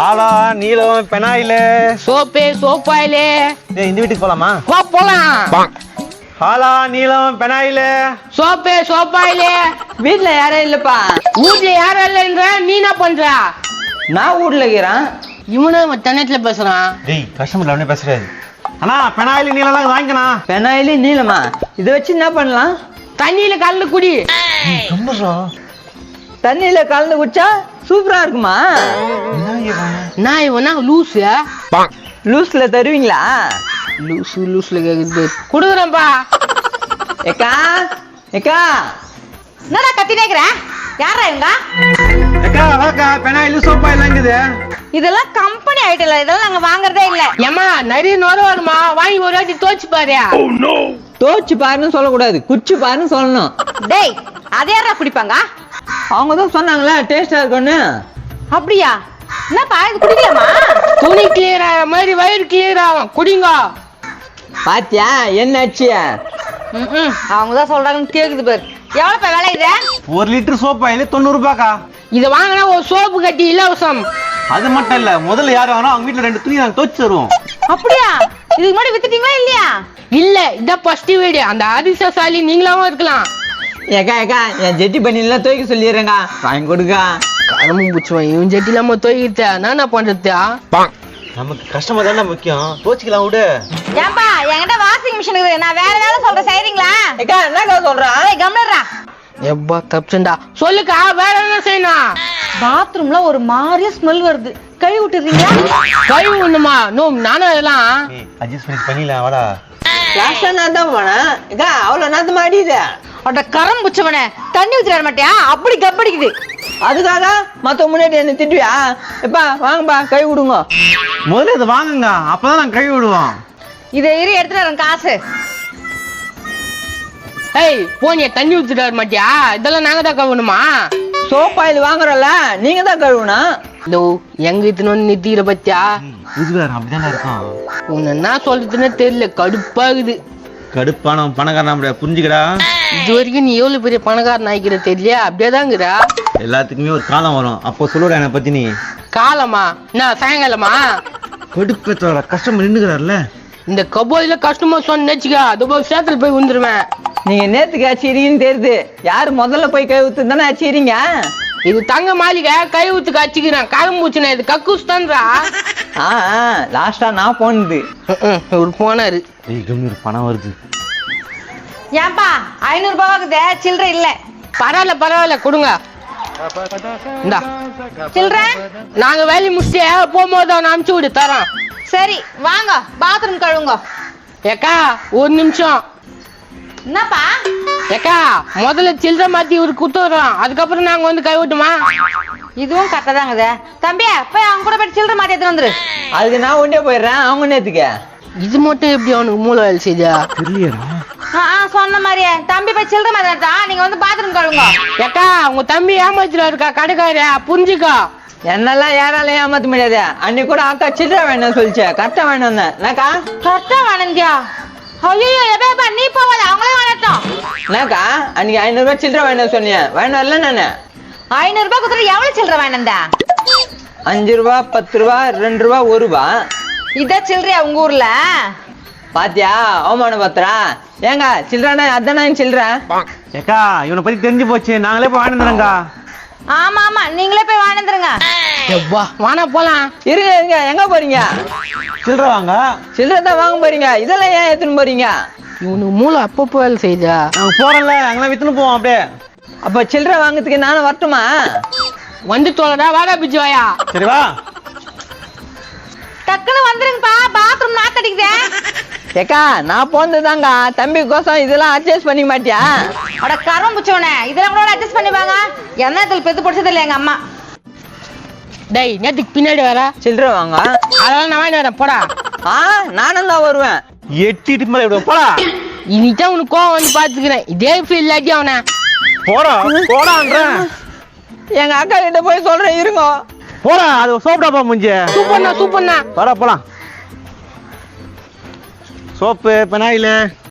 ஆலா நீலம் phenyl. Soap சோப்பாயிலே. இந்த வீட்டுக்கு போலாமா? போ போலாம். ஆலா நீலம் பெனாயிலு. சோப்பு சோப்பாயிலே. வீட்ல யாரும் இல்லப்பா. வீட்ல யாரும் இல்லைன்ற நீ என்ன பண்ற? நான் வீட்ல இருக்கிறேன். இவனும் தன்னத்துல பேசுறான். டேய் கஸ்டமர்ல அவனே பேசுறாரு. அண்ணா பெனாயிலு நீலம் வாங்கிக்கணா பெனாயிலு நீளமா இதை வச்சு என்ன பண்ணலாம்? தண்ணியில கலந்து குடி. தண்ணியில கலந்து குடிச்சா சூப்பரா இருக்குமா? நான் இவனா லூசு? லூஸ்ல தருவீங்களா? லூசு லூஸ்ல கேக்குது. குடுக்குறேன்ப்பா. ஏக்கா ஏக்கா. என்னடா கத்தி நேக்குற யாரா இவங்க? அக்கா வாக்கா பெனாயிலு சோப்பா இதெல்லாம் கம்பெனி ஐட்டல இதெல்லாம் நாங்க வாங்குறதே இல்ல. ஏமா நிறைய நுர வருமா? வாங்கி ஒரு வாட்டி தோச்சு பாரு. தோச்சு பாருன்னு சொல்லக்கூடாது. குச்சி பாருன்னு சொல்லணும். டேய் அது யாரா குடிப்பாங்க? அவங்க தான் சொன்னாங்களே டேஸ்டா இருக்கும்னு? அப்படியா? என்னப்பா இது குடிக்கலாமா? துணி கிளியர் ஆகிற மாதிரி வயிறு கிளியர் ஆகும். குடிங்க. பாத்தியா என்ன ஆச்சு? ம்ம். அவங்க தான் சொல்றாங்கன்னு கேக்குது பாரு. எவ்வளவுப்பா விலை இது? ஒரு லிட்டர் சோப் ஆயில் தொண்ணூறு ரூபாய்க்கா இத வாங்கினா ஒரு சோப்பு கட்டி இலவசம். அது மட்டும் இல்ல முதல்ல யார் வாங்கினா அவங்க வீட்டுல ரெண்டு துணி நாங்க துவைச்சு தருவோம். அப்படியா? இதுக்கு முன்னாடி வித்துட்டீங்களா இல்லையா? இல்ல இதான் ஃபர்ஸ்ட் வீடு. அந்த அதிர்ஷ்டசாலி நீங்களாவும் இருக்கலாம். ஏக்கா ஏக்கா என் ஜெட்டி பண்ணிலாம் துவைக்க சொல்லிடுறேங்க வாங்கி கொடுக்கா. கடமும் பூச்சுவான் இவன் ஜெட்டி இல்லாம தோய்கிட்ட நான் என்ன பண்றது நமக்கு கஷ்டமா தானே முக்கியம். துவைச்சிக்கலாம் விடு. ஏன்பா என்கிட்ட வாஷிங் மிஷின் இருக்குது நான் வேற வேலை சொல்றேன். செய்றீங்களா? ஏக்கா என்னக்கா சொல்றா? ஏய் கம்னர்ரா எப்பா தப்புச்சுண்டா சொல்லுக்கா வேற என்ன செய்யணும்? பாத்ரூம்ல ஒரு மாதிரியா ஸ்மெல் வருது. கை விட்டுறீங்களா? கழுவி ஒண்ணுமா நோ நானும் அதெல்லாம். அட்ஜஸ்ட் பண்ணி பண்ணிடலாம். வாடா. லாஸ்டா நான் தான் போனேன். ஏக்கா அவ்வளவு நேரத்து மாடியுது அட கரம் புச்சவனே தண்ணி ஊத்தி வர மாட்டியா? அப்படி கப்படிக்குது அதுக்காக மத்த முன்னாடி என்ன திட்டுவியா? எப்பா வாங்கப்பா கை விடுங்க முதல்ல இதை வாங்குங்க. அப்பதான் நாங்க கழுவி விடுவோம். இதை இரு எடுத்துட்டு வரேன் காசு. ஏய் போனிய தண்ணி ஊத்திட்டு வர மாட்டியா? இதெல்லாம் நாங்க தான் கழுவணுமா? சோப் ஆயில் வாங்குறோம்ல நீங்க தான் கழுவணும். இதோ எங்க இத்தனை வந்து நித்திக்கிற பத்தியா? இதுக்கு அப்படிதானே இருக்கும். உன்னை என்ன சொல்றதுன்னு தெரியல கடுப்பாகுது கடுப்பான பணக்காரன் அப்படியே புரிஞ்சுக்கடா. இது வரைக்கும் நீ எவ்வளவு பெரிய பணக்காரன் ஆகிக்கிற தெரியல அப்படியேதாங்கிறா எல்லாத்துக்குமே ஒரு காலம் வரும். அப்போ சொல்லுடா என்னை பத்தி நீ. காலமா? என்ன சாயங்காலமா? கடுப்பேத்தோட கஷ்டம் நின்றுக்கிறார்ல இந்த கபோதில கஷ்டமா சொன்ன நினைச்சுக்கா அது போய் சேத்துல போய் வந்துருவேன் நீங்க நேத்துக்கு அச்சிரிங்கன்னு தெரியுது. யார் முதல்ல போய் கை ஊத்து தானே அச்சிரிங்க இது தங்க மாளிகை கை ஊத்துக்கு அச்சுக்கிறேன் கரும்பூச்சுனா இது கக்கூஸ் தான்றா? ஆ லாஸ்டா நான் போனது. ஒரு போனாரு. ஏய் கம்மியூர் பணம் வருது. ஏன்பா ஐநூறு ரூபாய்க்குதே சில்லறை இல்ல. பரவாயில்ல பரவாயில்ல கொடுங்க. இந்தா. சில்லறை? நாங்க வேலையை முடிச்சு போகும்போது அவனை அனுப்பிச்சு விடு தரோம். சரி வாங்க. பாத்ரூம் கழுவுங்க. ஏக்கா ஒரு நிமிஷம். என்னப்பா? ஏக்கா முதல்ல சில்லறை மாத்தி இவருக்கு குத்துறோம் அதுக்கப்புறம் நாங்க வந்து கை விட்டுமா இதுவும் கரெக்டா தாங்கதே. தம்பி போய் அவங்க கூட போய் சில்லறை மாட்டி எடுத்துட்டு வந்துரு. அதுக்கு நான் ஒண்டே போயிடுறேன். அவங்க நேத்துக்கு இது மட்டும் எப்படி அவனுக்கு மூளை வேலை செய்தா? தெரியலடா ஆ சொன்ன மாதிரியே. தம்பி போய் சில்லறை மாட்டி எடுத்தா? நீங்க வந்து பாத்ரூம் கழுவுங்க ஏக்கா உங்க தம்பி ஏமாத்திட்டு இருக்கா கடைக்கார புரிஞ்சுக்கோ. என்னெல்லாம் யாராலையும் ஏமாத்த முடியாது. அன்னைக்கு கூட அக்கா சில்லறை வேணும் சொல்லிச்சு. கரெக்டா வேணும் வந்தேன் என்னக்கா? கரெக்டா வேணுங்கியா ஐயோ எப்பா நீ போவாத அவங்களே வரட்டும் என்னக்கா அன்னைக்கு ஐநூறு ரூபாய் சில்லறை வேணும் சொன்னேன் வேணும் இல்லை நானு. ஐநூறு ரூபாய் கொடுத்துட்டு எவ்வளவு சில்லறை வேணும்டா அஞ்சு ரூபா பத்து ரூபா ரெண்டு ரூபா ஒரு ரூபா. இதான் சில்லறையா உங்க ஊர்ல? பாத்தியா அவமானம் பத்திரா ஏங்க சில்லறானா அதானே சில்லற? ஏக்கா இவனை பத்தி தெரிஞ்சு போச்சு. நாங்களே போய் வாங்கினதுங்க ஆமா ஆமா நீங்களே போய் வாழ்ந்துருங்க எப்பா வானா போலாம். இருங்க இருங்க. எங்க போறீங்க? சில்லற வாங்க. சில்லறை தான் வாங்க போறீங்க. இதெல்லாம் ஏன் எடுத்துன்னு போறீங்க? இவனுக்கு மூளை அப்பப்போ வேலை செய்தா நாங்க போறோம்ல. அங்கெல்லாம் வித்துன்னு போவோம் அப்படியே. அப்ப சில்லறை வாங்குறதுக்கு நானும் வரட்டுமா? வந்து தோலடா வாடா பிச்சு வாயா. சரி வா. டக்குன்னு வந்துருங்கப்பா. பாத்ரூம் நாத்தடிக்குதே ஏக்கா நான் போனதுதாங்க தம்பி கோசம் இதெல்லாம் அட்ஜஸ்ட் பண்ணிக்க மாட்டியா? அட கரம் புச்சவனே. இதெல்லாம் கூட அட்ஜஸ்ட் பண்ணிப்பாங்க. எண்ணத்துல பெத்து பிடிச்சது இல்லை எங்க அம்மா? டேய் நேத்துக்கு பின்னாடி வர? சில்லறை வாங்க. அதெல்லாம் நான் வாங்கி வரேன் போடா. ஆ நானும் தான் வருவேன். எட்டிட்டு மேல இப்படி போடா. இன்னைக்கு உனக்கு கோவம் வந்து பாத்துக்கிறேன் இதே ஃபீல் இல்லாட்டி அவனை. போடா போடான்றேன். எங்க அக்கா கிட்ட போய் சொல்றேன் இருங்க. போடா அது சோப்டாப்பா முஞ்சு. சூப்பர்ண்ணா சூப்பர்ண்ணா வாடா போலாம். Soap phenyl.